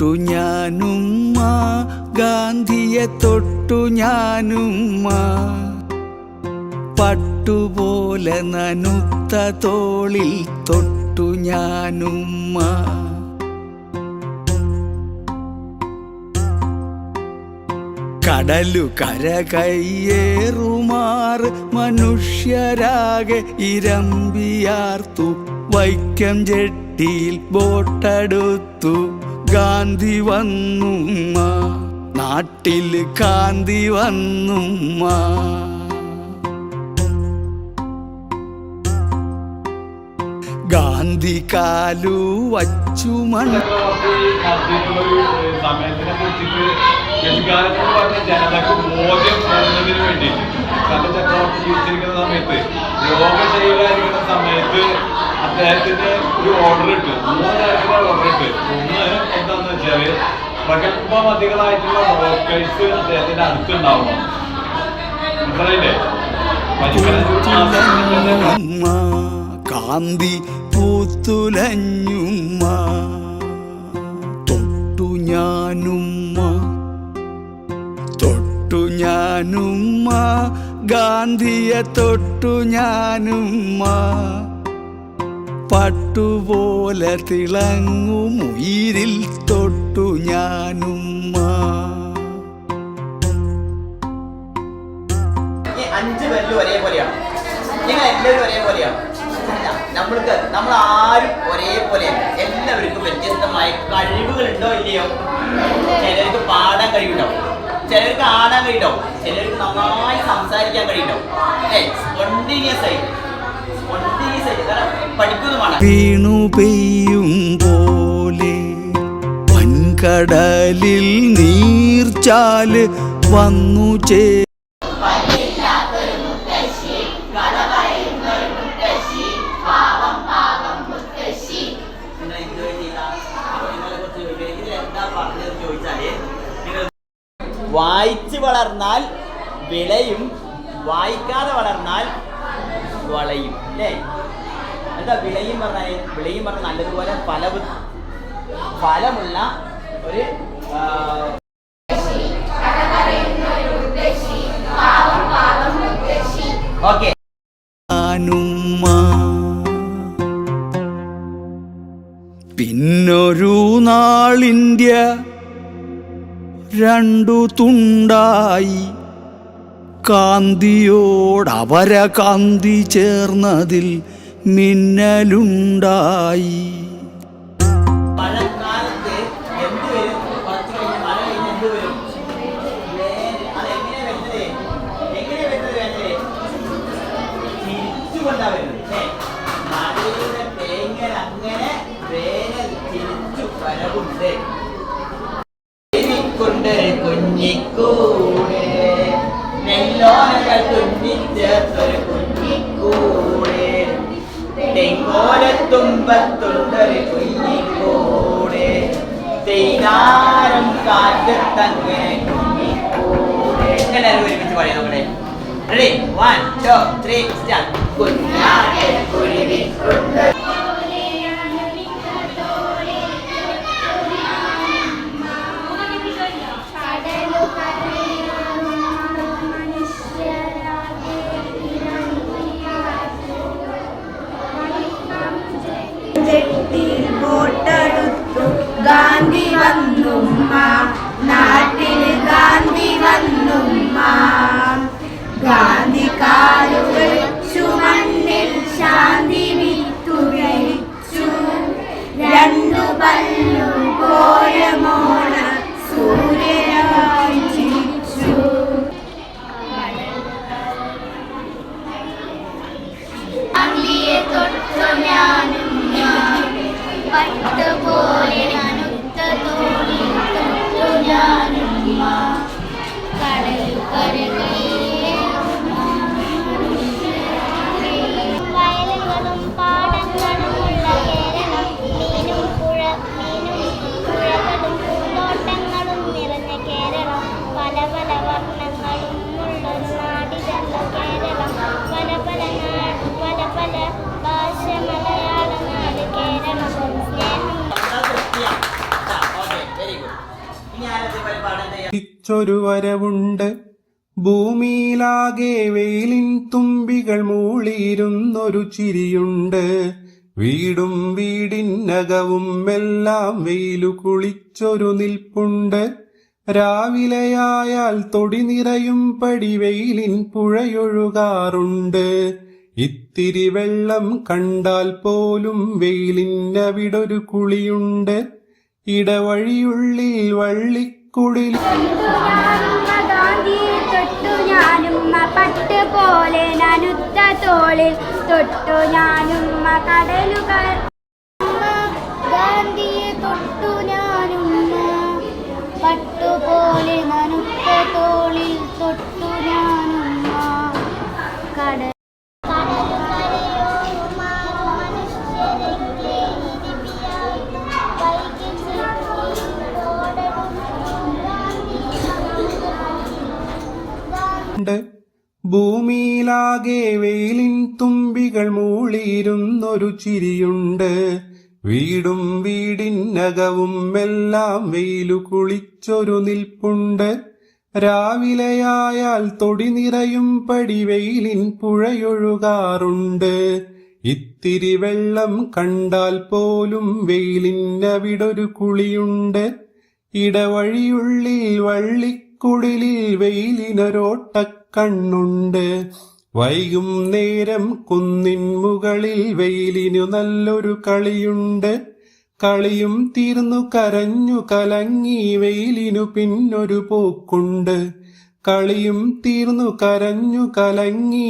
തൊട്ടു ഞാനുമ്മ ഗാന്ധിയെ തൊട്ടു ഞാനുമ്മ. പട്ടുപോലെ നനുത്ത തോളിൽ തൊട്ടു ഞാനുമ്മ. കടലു കര കയ്യേറുമാറ് മനുഷ്യരാകെ ഇരമ്പിയാർത്തു. വൈക്കം ജെട്ടിയിൽ ബോട്ടടുത്തു. ഗാന്ധി വന്നുമ്മ. നാട്ടിൽ കാന്തി വന്നുമ്മ. ഗാന്ധി കാലു വച്ചു മണ സമയത്ത് ചെയ്യുകയായിരിക്കുന്ന സമയത്ത് അദ്ദേഹത്തിന് ഒരു ഓർഡർ ഇട്ട്. പ്രഗത്ഭമതികളായിട്ടുള്ള വർക്കേഴ്സ് അദ്ദേഹത്തിന്റെ അടുത്തുണ്ടാവണം. മനസ്സിലായില്ലേ? പരിഗണന ഉമ്മ കാന്തി പൂത്തുലഞ്ഞുമ്മ തൊട്ടു ഞാനുമ്മ തൊട്ടു ഞാനുമ്മ ഗാന്ധിയെ തൊട്ടു ഞാനുമ്മ പട്ടുപോലെ തിളങ്ങും ഉയിരിൽ തൊട്ടു ഞാനുമ്മ. അഞ്ച് പേരിലും ഒരേപോലെയാണ്. നിങ്ങൾ എല്ലാവരും ഒരേപോലെയാണ്. നമ്മൾക്ക് നമ്മൾ ആരും ഒരേപോലെയല്ല. എല്ലാവർക്കും വ്യത്യസ്തമായ കഴിവുകൾ ഉണ്ടോ ഇല്ലയോ? ചിലർക്ക് പാടാൻ കഴിവുണ്ടാവും. ചിലർക്ക് ആടാൻ കഴിയുണ്ടാവും ചിലർക്ക് നന്നായി സംസാരിക്കാൻ കഴിയുണ്ടാവും ഏ ആയി സ്പോണ്ടേനിയസ് ആയിട്ട്. കാരണം പഠിക്കുന്നതുമാണ്. വീണു പെയ്യും എന്താ നീർച്ചാൽ വന്നു ചേ വായിച്ച് വളർന്നാൽ വിളയും വായിക്കാതെ വളർന്നാൽ വളയും അല്ലേ? എന്താ വിളയും പറഞ്ഞാൽ വിളയും പറഞ്ഞാൽ നല്ലതുപോലെ ഫലവും ഫലമുള്ള ഒരു ഓക്കെ. പിന്നൊരു നാളിന്ത്യ രണ്ടു തുണ്ടായി. കാന്തിയോടവര കാന്തി ചേർന്നതിൽ മിന്നലുണ്ടായി. വരുന്നത് അല്ലേ മഴയുടെ തേങ്ങൽ അങ്ങനെ വേനൽ തിരിച്ചു വരവുണ്ട്. കൊണ്ട് കുഞ്ഞിക്കൂടെ. നെല്ലോനകൾ തുന്നിച്ചേർത്തൊരു കുഞ്ഞിക്കൂടെ. തെങ്ങോലത്തുമ്പത്തുണ്ടൊരു കുഞ്ഞിക്കൂടെ. തെയ്താരം കാറ്റത്തങ്ങനെ കുഞ്ഞിക്കൂടെ. എല്ലാവരും ഒരുമിച്ച് പറയാം നമ്മുടെ Ready? One, two, three, start. Good. പട്ടുപോലെ നനുത്ത കുളിച്ചൊരു വരവുണ്ട്. ഭൂമിയിലാകെ വെയിലിൻ തുമ്പികൾ മൂളിയിരുന്നൊരു ചിരിയുണ്ട്. വീടും വീടിനകവും എല്ലാം വെയിലു കുളിച്ചൊരു നിൽപ്പുണ്ട്. രാവിലെയായാൽ തൊടി നിറയും പടി വെയിലിൻ പുഴയൊഴുകാറുണ്ട്. ഇത്തിരി വെള്ളം കണ്ടാൽ പോലും വെയിലിനവിടൊരു കുളിയുണ്ട്. ഇടവഴിയുള്ളിൽ വള്ളിക്കുടിൽ ഞാനുമ്മ പട്ട് പോലെ നനുത്ത തോളിൽ തൊട്ടു ഞാനുമ്മ കടലുകൾ. ഗാന്ധിയെ തൊട്ടു ഞാനുമ്മ പട്ടുപോലെ നനുത്ത തോളിൽ തൊട്ടു ഉണ്ട് ഭൂമിയിലാകെ വെയിലിൻ തുമ്പികൾ മൂളിയിരുന്നൊരു ചിരിയുണ്ട്. വീടും വീടിനകവും എല്ലാം വെയിലു കുളിച്ചൊരു നിൽപ്പുണ്ട്. രാവിലെയായാൽ തൊടി നിറയും പടി വെയിലിൻ പുഴയൊഴുകാറുണ്ട്. ഇത്തിരി വെള്ളം കണ്ടാൽ പോലും വെയിലിനവിടൊരു കുളിയുണ്ട്. ഇടവഴിയുള്ളിൽ വള്ളിക്കുടിലിൽ വെയിലിനൊരോട്ടക്കണ്ണുണ്ട്. വൈകും നേരം കുന്നിൻ മുകളിൽ വെയിലിനു നല്ലൊരു കളിയുണ്ട്. കളിയും തീർന്നു കരഞ്ഞു കലങ്ങി വെയിലിനു പിന്നൊരു പോക്കുണ്ട്. കളിയും തീർന്നു കരഞ്ഞു കലങ്ങി